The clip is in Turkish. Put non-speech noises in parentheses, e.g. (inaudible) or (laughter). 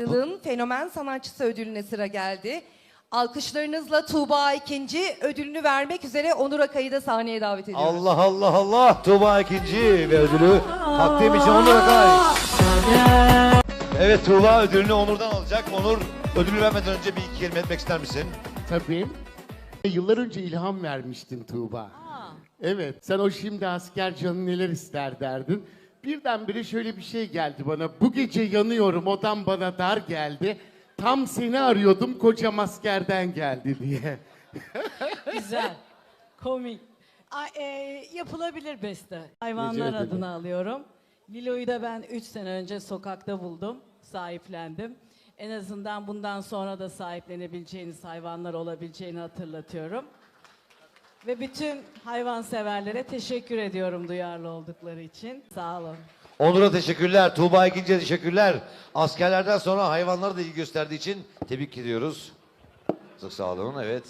Yılın fenomen sanatçısı ödülüne sıra geldi. Alkışlarınızla Tuğba ikinci ödülünü vermek üzere Onur Akay'ı da sahneye davet ediyoruz. Allah Allah Allah. Tuğba ikinci ve ödülü takdim için Onur Akay. Evet Tuğba ödülünü Onur'dan alacak. Onur ödülü vermeden önce bir iki kelime etmek ister misin? Tabii. Yıllar önce ilham vermiştin Tuğba. Evet, sen o şimdi asker canı neler ister derdin. Birdenbire şöyle bir şey geldi bana. Bu gece yanıyorum, odam bana dar geldi. Tam seni arıyordum, kocam askerden geldi diye. (laughs) Güzel. Komik. A- e, yapılabilir beste. Hayvanlar ederim. adına alıyorum. Lilo'yu da ben 3 sene önce sokakta buldum. Sahiplendim. En azından bundan sonra da sahiplenebileceğiniz hayvanlar olabileceğini hatırlatıyorum. Ve bütün hayvanseverlere teşekkür ediyorum duyarlı oldukları için. Sağ olun. Onur'a teşekkürler. Tuğba ikinciye teşekkürler. Askerlerden sonra hayvanlara da ilgi gösterdiği için tebrik ediyoruz. Çok sağ olun. Evet.